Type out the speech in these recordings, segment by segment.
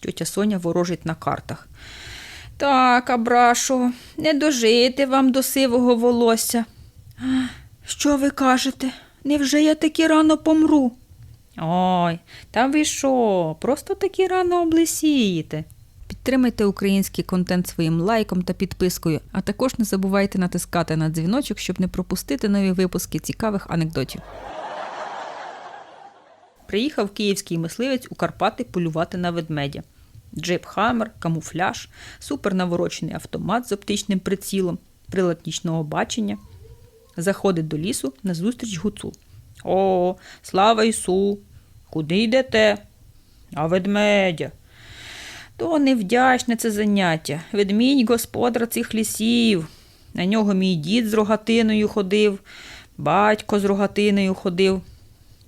Тьотя Соня ворожить на картах. Так, Абрашо, не дожити вам до сивого волосся. Що ви кажете? Невже я таки рано помру? Ой, та ви що, просто таки рано облисієте. Підтримайте український контент своїм лайком та підпискою, а також не забувайте натискати на дзвіночок, щоб не пропустити нові випуски цікавих анекдотів. Приїхав київський мисливець у Карпати полювати на ведмедя. Джип Хаммер, камуфляж, супернаворочений автомат з оптичним прицілом, прилад нічного бачення. Заходить до лісу назустріч гуцул. О, слава Ісу! Куди йдете? А ведмедя. То невдячне це заняття. Ведмідь господар цих лісів. На нього мій дід з рогатиною ходив, батько з рогатиною ходив.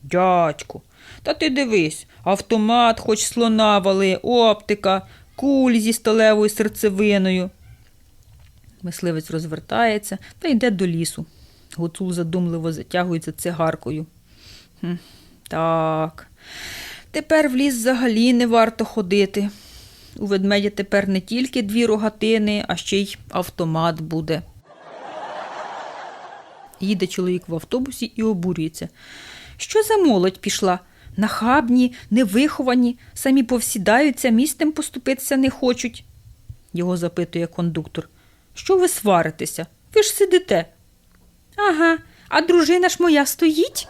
Дядьку, та ти дивись, автомат хоч слона вали, оптика, куль зі сталевою серцевиною. Мисливець розвертається та йде до лісу. Гуцул задумливо затягується цигаркою. Хм, так, тепер в ліс взагалі не варто ходити. У ведмедя тепер не тільки дві рогатини, а ще й автомат буде. Їде чоловік в автобусі і обурюється. Що за молодь пішла? Нахабні, невиховані, самі повсідаються, місцем поступитися не хочуть. Його запитує кондуктор. Що ви сваритеся? Ви ж сидите. Ага, а дружина ж моя стоїть.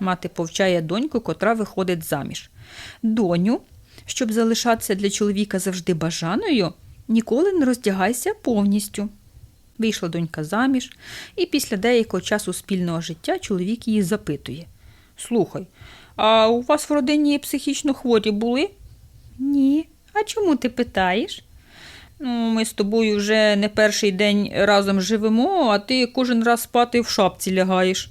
Мати повчає доньку, котра виходить заміж. Доню, щоб залишатися для чоловіка завжди бажаною, ніколи не роздягайся повністю. Вийшла донька заміж, і після деякого часу спільного життя чоловік її запитує: Слухай, а у вас в родині психічно хворі були? Ні. А чому ти питаєш? Ну, ми з тобою вже не перший день разом живемо, а ти кожен раз спати в шапці лягаєш.